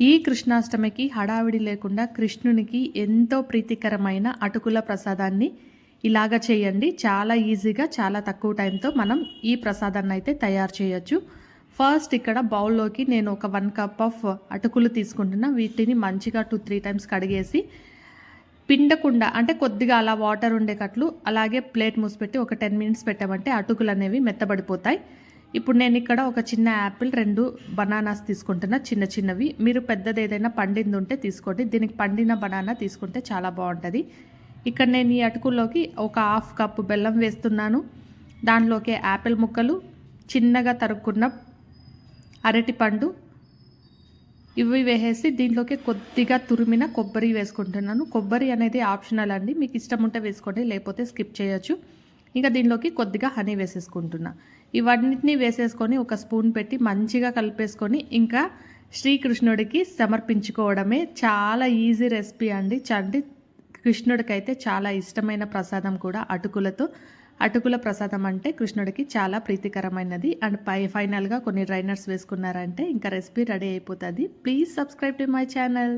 ఈ కృష్ణాష్టమికి హడావిడి లేకుండా కృష్ణునికి ఎంతో ప్రీతికరమైన అటుకుల ప్రసాదాన్ని ఇలాగ చేయండి. చాలా ఈజీగా చాలా తక్కువ టైంతో మనం ఈ ప్రసాదాన్ని అయితే తయారు చేయొచ్చు. ఫస్ట్ ఇక్కడ బౌల్లోకి నేను ఒక వన్ కప్ ఆఫ్ అటుకులు తీసుకుంటున్నా. వీటిని మంచిగా టూ త్రీ టైమ్స్ కడిగేసి పిండకుండా అంటే కొద్దిగా అలా వాటర్ ఉండేటట్లు అలాగే ప్లేట్ మూసిపెట్టి ఒక టెన్ మినిట్స్ పెట్టామంటే అటుకులు అనేవి మెత్తబడిపోతాయి. ఇప్పుడు నేను ఇక్కడ ఒక చిన్న యాపిల్ రెండు బనానాస్ తీసుకుంటున్నా చిన్న చిన్నవి. మీరు పెద్దది ఏదైనా పండింది ఉంటే తీసుకోండి. దీనికి పండిన బనానా తీసుకుంటే చాలా బాగుంటుంది. ఇక్కడ నేను ఈ అటుకుల్లోకి ఒక హాఫ్ కప్పు బెల్లం వేస్తున్నాను. దానిలోకి యాపిల్ ముక్కలు చిన్నగా తరుక్కున్న అరటిపండు ఇవి వేసేసి దీంట్లోకి కొద్దిగా తురిమిన కొబ్బరి వేసుకుంటున్నాను. కొబ్బరి అనేది ఆప్షనల్ అండి. మీకు ఇష్టం ఉంటే వేసుకోండి లేకపోతే స్కిప్ చేయొచ్చు. ఇంకా దీనిలోకి కొద్దిగా హనీ వేసేసుకుంటున్నా. ఇవన్నిటిని వేసేసుకొని ఒక స్పూన్ పెట్టి మంచిగా కలిపేసుకొని ఇంకా శ్రీకృష్ణుడికి సమర్పించుకోవడమే చాలా ఈజీ రెసిపీ అండి. చండి కృష్ణుడికైతే చాలా ఇష్టమైన ప్రసాదం కూడా అటుకులతో. అటుకుల ప్రసాదం అంటే కృష్ణుడికి చాలా ప్రీతికరమైనది. అండ్ పై ఫైనల్గా కొన్ని డ్రైనర్స్ వేసుకున్నారంటే ఇంకా రెసిపీ రెడీ అయిపోతుంది. Please subscribe to my channel.